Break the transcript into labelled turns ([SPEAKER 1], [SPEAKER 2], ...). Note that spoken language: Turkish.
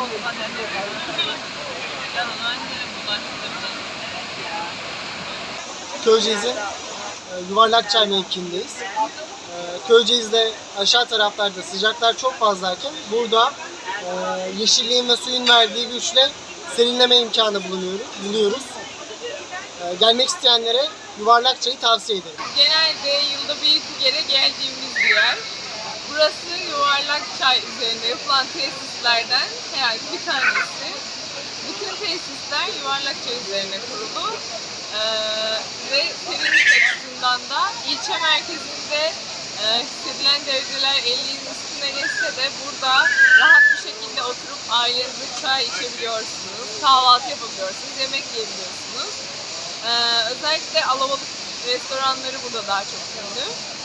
[SPEAKER 1] koyma demedim. Yuvarlak çay mevkiindeyiz. E, Köyceğiz'de aşağı taraflarda sıcaklar çok fazlayken burada e, yeşilliğin ve suyun verdiği güçle serinleme imkanı bulunuyoruz, buluyoruz. E, gelmek isteyenlere yuvarlak çayı tavsiye ederim.
[SPEAKER 2] Genelde yılda bir kere geldiğimiz bir yer. Yuvarlak çay üzerinde yapılan tesislerden herhangi bir tanesi. Bütün tesisler yuvarlak çay üzerine kurulu. Ee, ve serinlik açısından da ilçe merkezinde e, hissedilen dereceler 50'nin üstüne geçse de burada rahat bir şekilde oturup ailenizle çay içebiliyorsunuz, kahvaltı yapabiliyorsunuz, yemek yiyebiliyorsunuz. Ee, özellikle alabalık restoranları burada daha çok ünlü.